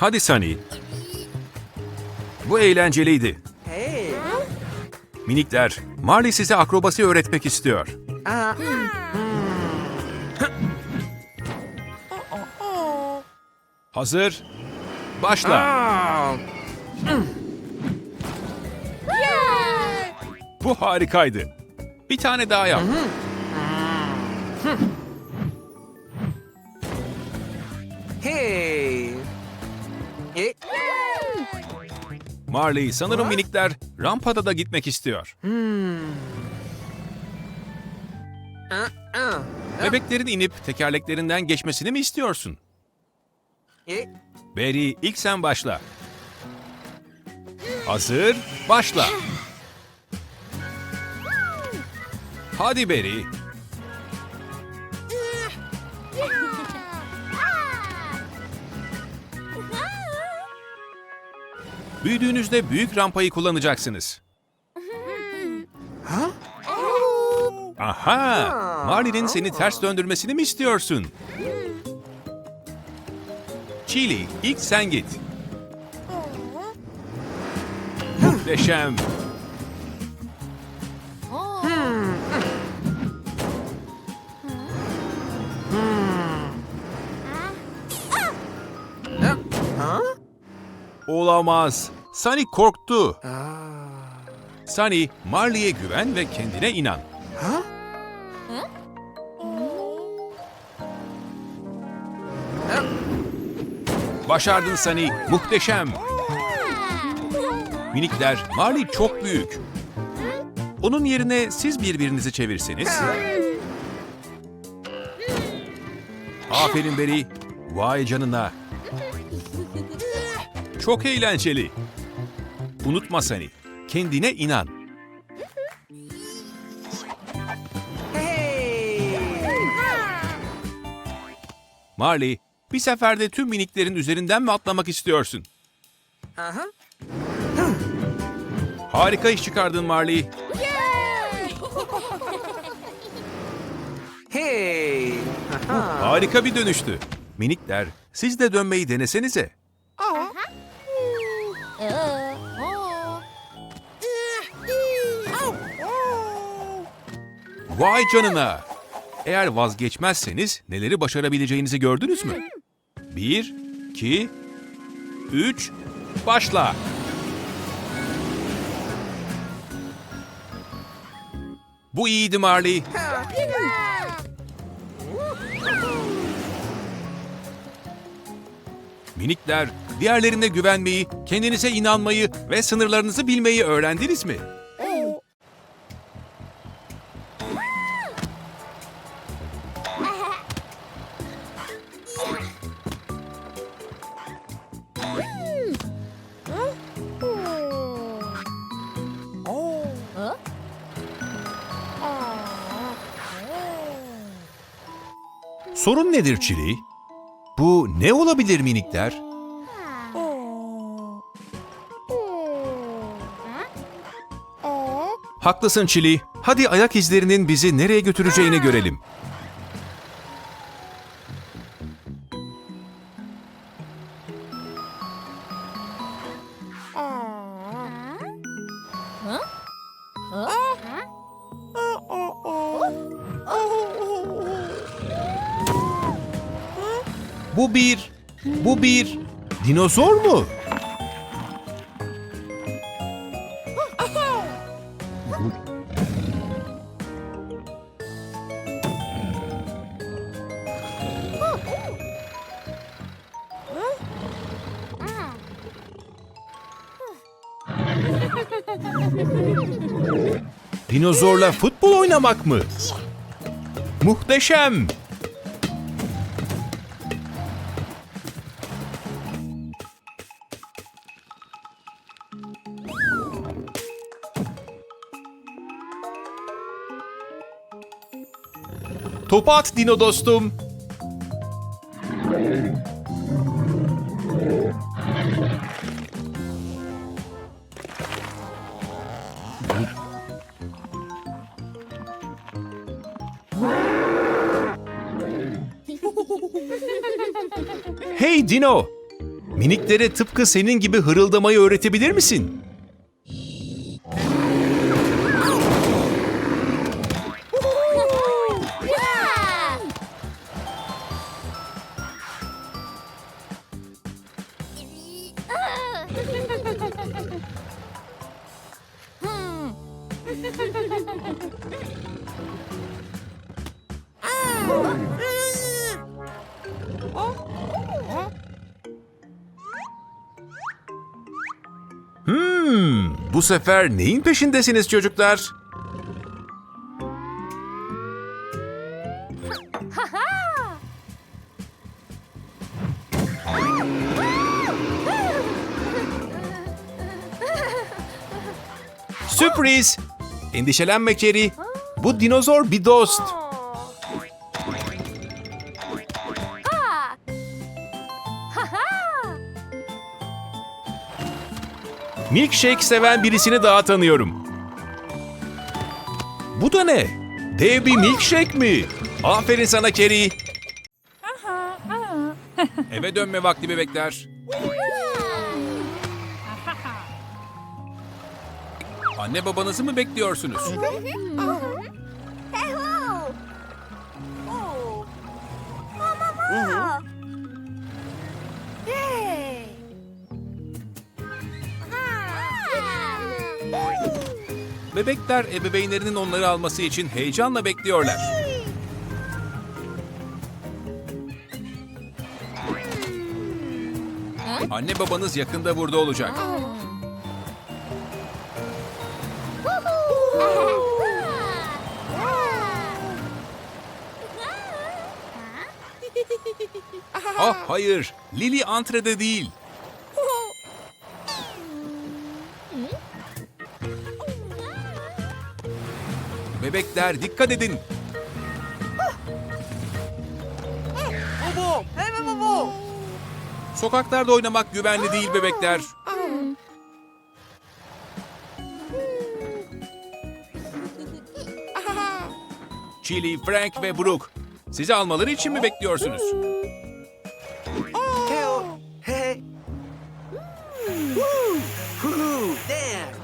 Hadi Sunny. Bu eğlenceliydi. Hey. Minikler, Marley size akrobasi öğretmek istiyor. Aa, Hazır. Başla. aa. Bu harikaydı. Bir tane daha yap. Marley, sanırım minikler rampada da gitmek istiyor. aa, aa. Bebeklerin inip tekerleklerinden geçmesini mi istiyorsun? E, Barry, ilk sen başla. Hazır, başla. Hadi Barry. Büyüdüğünüzde büyük rampayı kullanacaksınız. Aha! Marley'nin seni ters döndürmesini mi istiyorsun? Chili, ilk sen git. Muhteşem. ha? Olamaz. Sunny korktu. Sunny, Marley'e güven ve kendine inan. Ha? Başardın Sunny. Muhteşem. Minikler, Marley çok büyük. Onun yerine siz birbirinizi çevirseniz. Aferin Beri. Vay canına. Çok eğlenceli. Unutma Sunny. Kendine inan. Marley, bir seferde tüm miniklerin üzerinden mi atlamak istiyorsun? Aha. Harika iş çıkardın Marley. Hey. Aha. Harika bir dönüştü. Minikler, siz de dönmeyi denesenize. Vay canına! Eğer vazgeçmezseniz neleri başarabileceğinizi gördünüz mü? Bir, iki, üç, başla! Bu iyiydi Marley. Minikler, diğerlerine güvenmeyi, kendinize inanmayı ve sınırlarınızı bilmeyi öğrendiniz mi? Sorun nedir Çili? Bu ne olabilir minikler? Haklısın Çili. Hadi ayak izlerinin bizi nereye götüreceğini görelim. Dinozor mu? Dinozorla futbol oynamak mı? Muhteşem! Topu at Dino dostum. Hey Dino! Miniklere tıpkı senin gibi hırıldamayı öğretebilir misin? Hmm, bu sefer neyin peşindesiniz çocuklar? Sürpriz! Endişelenme Kerry. Bu dinozor bir dost. Milkshake seven birisini daha tanıyorum. Bu da ne? Dev bir milkshake mi? Aferin sana Kerry. Eve dönme vakti bebekler. Anne babanızı mı bekliyorsunuz? Bebekler ebeveynlerinin onları alması için heyecanla bekliyorlar. Anne babanız yakında burada olacak. Ah hayır, Lily antrede değil. Bebekler dikkat edin. Bobo! Hey Bobo! Sokaklarda oynamak güvenli değil bebekler. Chili, Frank ve Brooke. Sizi almaları için mi bekliyorsunuz?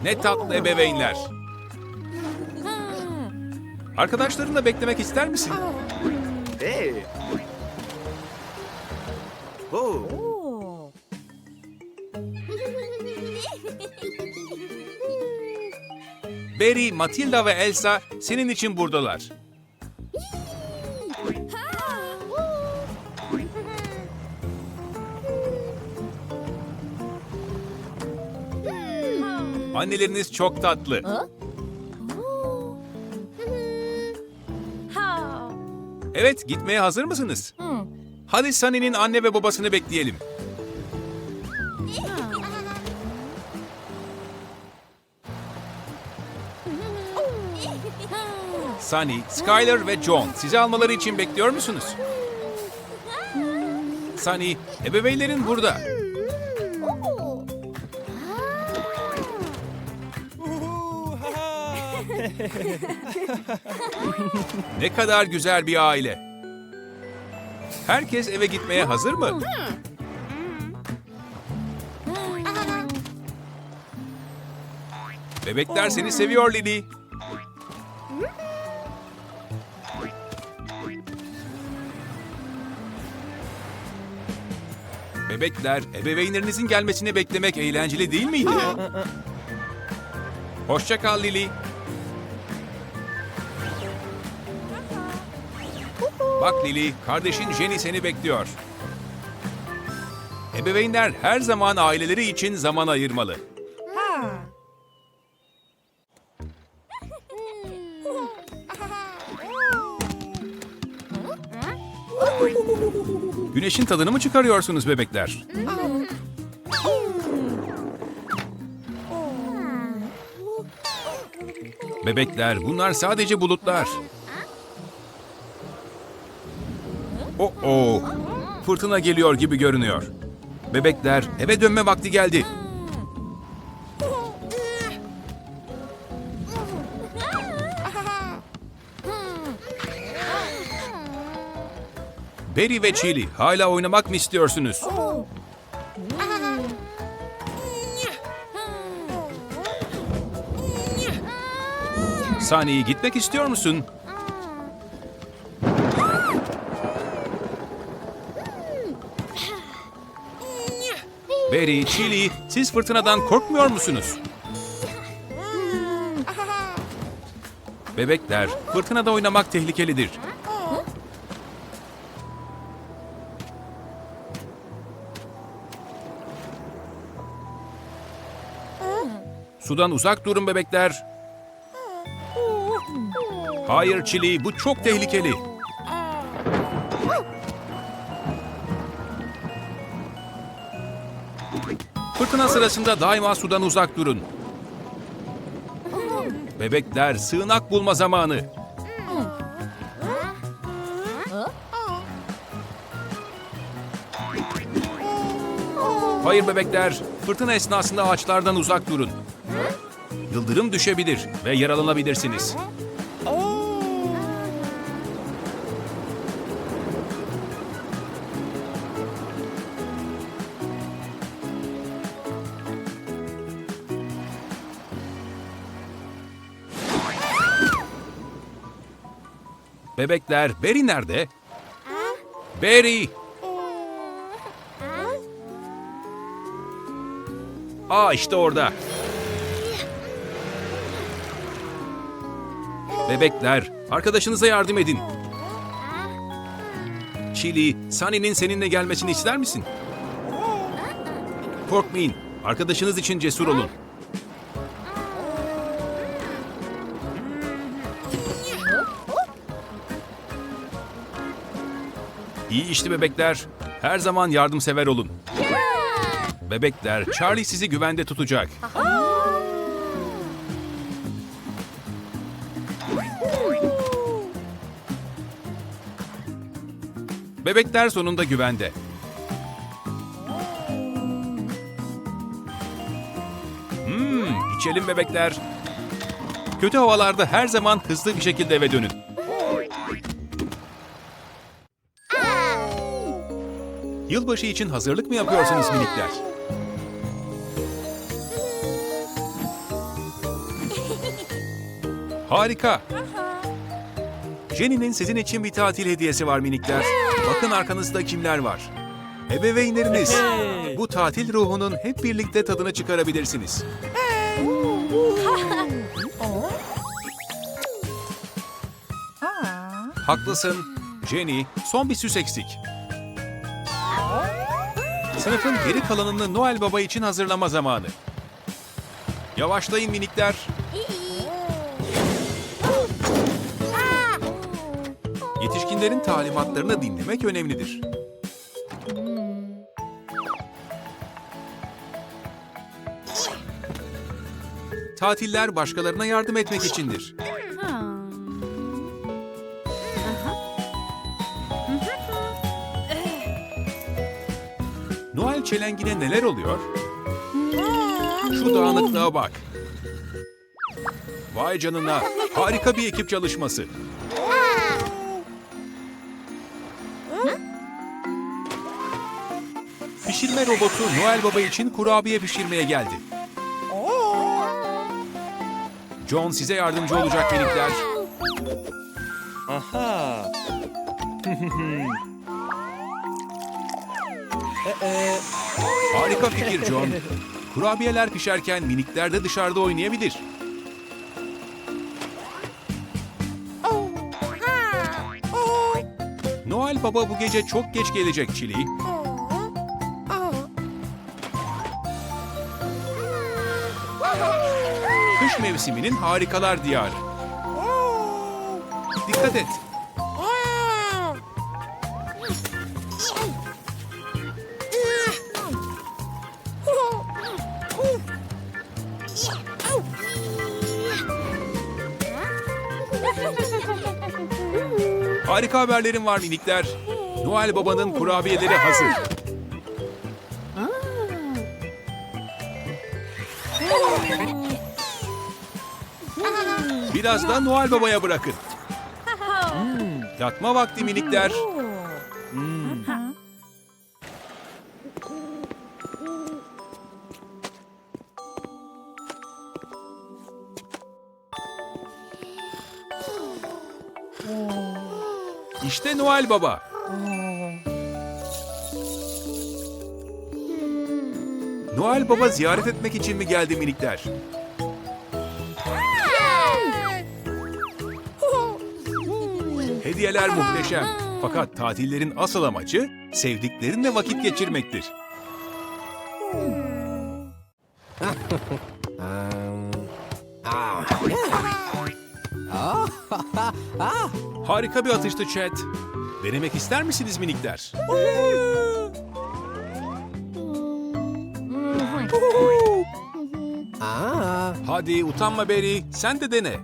Ne tatlı ebeveynler. Arkadaşlarınla beklemek ister misin? Hey! Oh! Barry, Matilda ve Elsa senin için buradalar. Anneleriniz çok tatlı. Evet, gitmeye hazır mısınız? Hadi Sunny'nin anne ve babasını bekleyelim. Sunny, Skyler ve John sizi almaları için bekliyor musunuz? Sunny, ebeveynlerin burada. Ne kadar güzel bir aile. Herkes eve gitmeye hazır mı? Bebekler seni seviyor Lily. Bebekler, ebeveynlerinizin gelmesini beklemek eğlenceli değil miydi? Hoşça kal Lily. Bak Lily, kardeşin Jenny seni bekliyor. Ebeveynler her zaman aileleri için zaman ayırmalı. Güneşin tadını mı çıkarıyorsunuz bebekler? Bebekler, bunlar sadece bulutlar. Oh oh. Fırtına geliyor gibi görünüyor. Bebekler eve dönme vakti geldi. Beri ve Çili hala oynamak mı istiyorsunuz? Sahneye gitmek istiyor musun? Barry, Chili, siz fırtınadan korkmuyor musunuz? Bebekler, fırtınada oynamak tehlikelidir. Sudan uzak durun bebekler. Hayır Chili, bu çok tehlikeli. Fırtına sırasında daima sudan uzak durun. Bebekler, sığınak bulma zamanı. Hayır bebekler, fırtına esnasında ağaçlardan uzak durun. Yıldırım düşebilir ve yaralanabilirsiniz. Bebekler, Barry nerede? Barry! Aa işte orada. Bebekler, arkadaşınıza yardım edin. Chili, Sunny'nin seninle gelmesini ister misin? Korkmayın, arkadaşınız için cesur olun. İyi işte bebekler. Her zaman yardımsever olun. Bebekler, Charlie sizi güvende tutacak. Bebekler sonunda güvende. Hmm, içelim bebekler. Kötü havalarda her zaman hızlı bir şekilde eve dönün. Yılbaşı için hazırlık mı yapıyorsunuz minikler? Harika. Jenny'nin sizin için bir tatil hediyesi var minikler. Bakın arkanızda kimler var. Ebeveynleriniz. Bu tatil ruhunun hep birlikte tadını çıkarabilirsiniz. Haklısın. Jenny, son bir süs eksik. Sınıfın geri kalanını Noel Baba için hazırlama zamanı. Yavaşlayın minikler. Yetişkinlerin talimatlarını dinlemek önemlidir. Tatiller başkalarına yardım etmek içindir. Noel çelengine neler oluyor? Şu dağınıklığa bak. Vay canına, harika bir ekip çalışması. Pişirme robotu Noel Baba için kurabiye pişirmeye geldi. John size yardımcı olacak minikler. Aha. Harika fikir John. Kurabiyeler pişerken minikler de dışarıda oynayabilir. Noel Baba bu gece çok geç gelecek Çili. Kış mevsiminin harikalar diyarı. Dikkat et. Harika haberlerim var minikler. Noel Baba'nın kurabiyeleri hazır. Biraz da Noel Baba'ya bırakın. Yatma vakti minikler. İşte Noel Baba. Noel Baba ziyaret etmek için mi geldi minikler? Hediyeler muhteşem. Fakat tatillerin asıl amacı sevdiklerinle vakit geçirmektir. Harika bir atıştı chat. Denemek ister misiniz minikler? Hadi utanma Beri, sen de dene.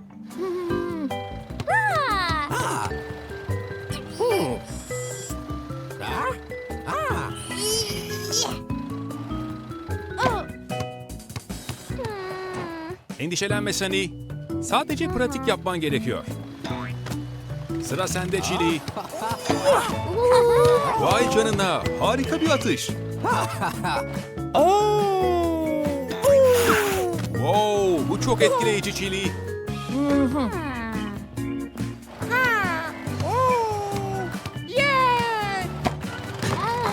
Endişelenme Sani. Sadece pratik yapman gerekiyor. Sıra sende Çili. Vay canına, harika bir atış. Wow, bu çok etkileyici Çili.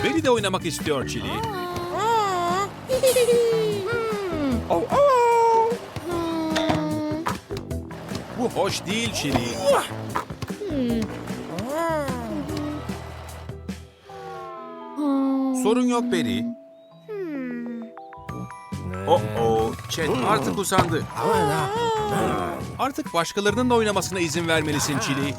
Beni de oynamak istiyor Çili. Bu hoş değil Çili. Sorun yok Beri. Oh oh, Chat artık usandı. Artık başkalarının da oynamasına izin vermelisin Çili.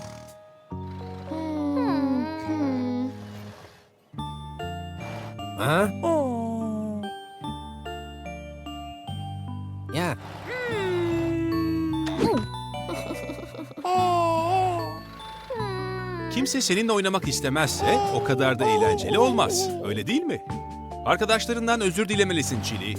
Ya. Kimse seninle oynamak istemezse o kadar da eğlenceli olmaz. Öyle değil mi? Arkadaşlarından özür dilemelisin Çili.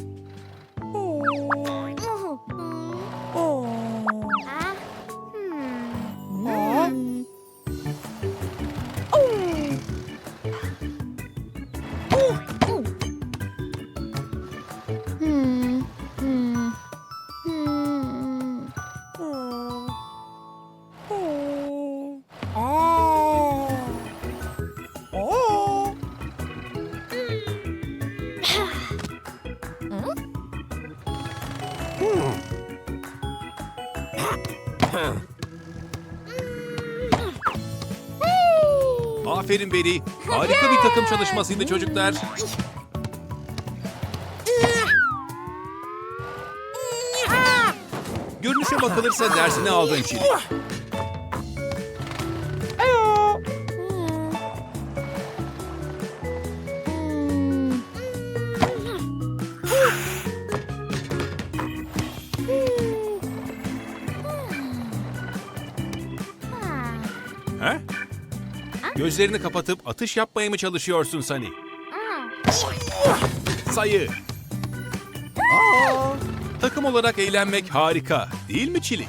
Beri. Harika bir takım çalışmasıydı çocuklar. Görünüşe bakılırsa dersini aldın Çili. Gözlerini kapatıp atış yapmaya mı çalışıyorsun Sani? Sayı. Takım olarak eğlenmek harika, değil mi Çili?